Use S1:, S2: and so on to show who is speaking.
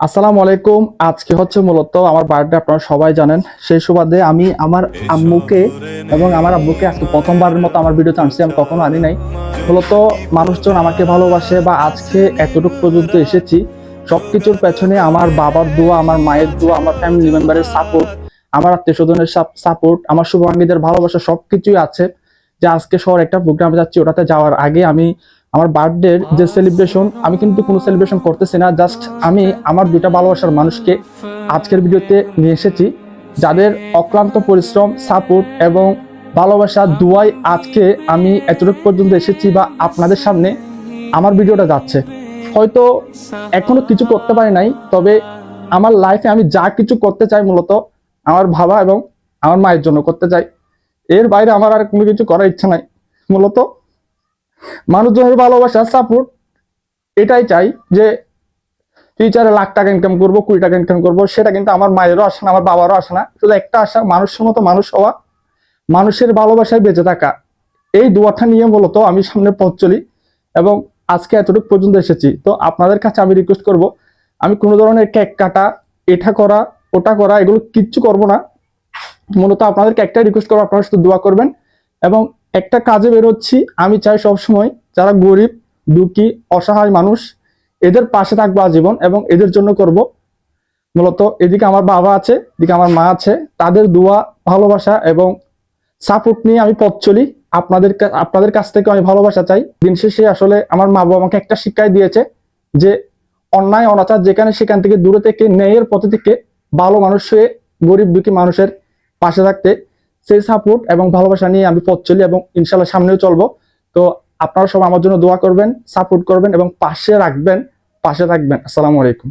S1: আসসালামু আলাইকুম। আজকে হচ্ছে মূলত আমার বার্থডে আপনারা সবাই জানেন। সেই সুবাদে আমি আমার আম্মুকে এবং আমার আব্বুকে আজকে প্রথমবারের মতো আমার ভিডিও আনছি, আমি কখনো আনি নাই। মূলত মানুষজন আমাকে ভালোবাসে বা আজকে এতটুকু পর্যন্ত এসেছি। সবকিছুর পেছনে আমার বাবার দোয়া, আমার মায়ের দোয়া, আমার ফ্যামিলি মেম্বারের সাপোর্ট আমার আত্মীয় স্বজনের সাপোর্ট আমার শুভাঙ্গীদের ভালোবাসা, সবকিছুই আছে। যে আজকে শহর একটা প্রোগ্রামে যাচ্ছি, ওটাতে যাওয়ার আগে আমি আমার বার্থডে যে সেলিব্রেশন আমি কিন্তু কোনো সেলিব্রেশন করতেছি না জাস্ট আমি আমার দুইটা ভালোবাসার মানুষকে আজকের ভিডিওতে নিয়ে এসেছি যাদের অক্লান্ত পরিশ্রম সাপোর্ট এবং ভালোবাসা দুয়াই আজকে আমি এতটুকু পর্যন্ত এসেছি বা আপনাদের সামনে আমার ভিডিওটা যাচ্ছে। হয়তো এখনও কিছু করতে পারি নাই তবে আমার লাইফে আমি যা কিছু করতে চাই মূলত আমার বাবা এবং আমার মায়ের জন্য করতে চাই। এর বাইরে আমার আর কোনো কিছু করার ইচ্ছা নাই মূলত মানুষজনের ভালোবাসা সাপোর্ট এটাই চাই যে ফিউচারে লাখ টাকা ইনকাম করব, কুড়ি টাকা ইনকাম করব, সেটা কিন্তু আমার মায়েরও আসে না, আমার বাবারও আসে না। শুধু একটা আশা, মানুষের মতো মানুষ হওয়া, মানুষের ভালোবাসায় বেঁচে থাকা। এই দুয়াটা নিয়ে মূলত আমি সামনে পথ চলি এবং আজকে এতটুকু পর্যন্ত এসেছি। তো আপনাদের কাছে আমি রিকোয়েস্ট করব, আমি কোনো ধরনের কেক কাটা, এটা করা, ওটা করা, এগুলো কিচ্ছু করব না। মূলত আপনাদেরকে একটাই রিকোয়েস্ট করব, আপনারা শুধু দোয়া করবেন এবং একটা কাজে বেরোচ্ছি। আমি চাই সবসময় যারা গরিব, দুঃখী, অসহায় মানুষ, এদের পাশে থাকব আজীবন এবং এদের জন্য করব। মূলত এদিকে আমার বাবা আছে, এদিকে আমার মা আছে। তাদের দোয়া, ভালোবাসা এবং সাপোর্ট নিয়ে আমি পথ চলি। আপনাদের আপনাদের কাছ থেকে আমি ভালোবাসা চাই। দিন শেষে আসলে আমার মা বাবা আমাকে একটা শিক্ষাই দিয়েছে যে অন্যায়, অনাচার যেখানে সেখান থেকে দূরে থেকে, ন্যায়ের পথে থেকে ভালো মানুষ হয়ে, গরিব, দুঃখী মানুষের পাশে থাকতে সেই সাপোর্ট এবং ভালোবাসা নিয়ে আমি পথ চলি এবং ইনশাল্লাহ সামনেও চলবো। তো আপনারা সব আমার জন্য দোয়া করবেন সাপোর্ট করবেন এবং পাশে রাখবেন, পাশে থাকবেন। আসসালামু আলাইকুম।